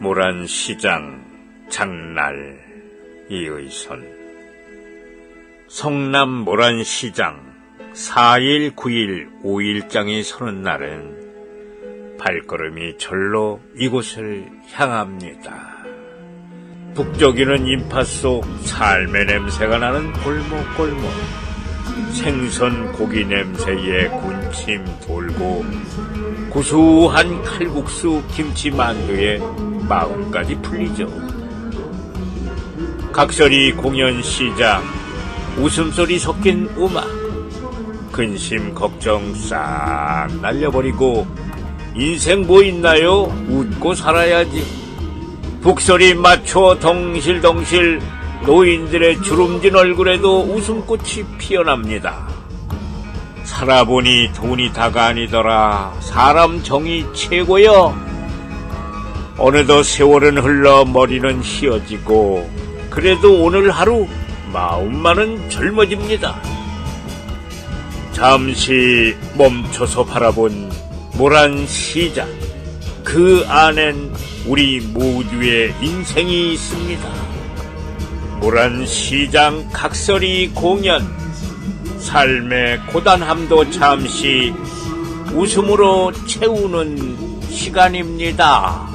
모란 시장 장날 이의선 성남 모란 시장 4일, 9일, 5일장이 서는 날은 발걸음이 절로 이곳을 향합니다. 북적이는 인파 속 삶의 냄새가 나는 골목골목 생선 고기 냄새에 군침 돌고 구수한 칼국수 김치 만두에 마음까지 풀리죠. 각설이 공연 시장, 웃음소리 섞인 음악, 근심 걱정 싹 날려버리고 인생 뭐 있나요? 웃고 살아야지. 북소리 맞춰 덩실덩실 노인들의 주름진 얼굴에도 웃음꽃이 피어납니다. 살아보니 돈이 다가 아니더라. 사람 정이 최고여. 어느덧 세월은 흘러 머리는 휘어지고 그래도 오늘 하루 마음만은 젊어집니다. 잠시 멈춰서 바라본 모란 시장. 그 안엔 우리 모두의 인생이 있습니다. 모란 시장 각설이 공연. 삶의 고단함도 잠시 웃음으로 채우는 시간입니다.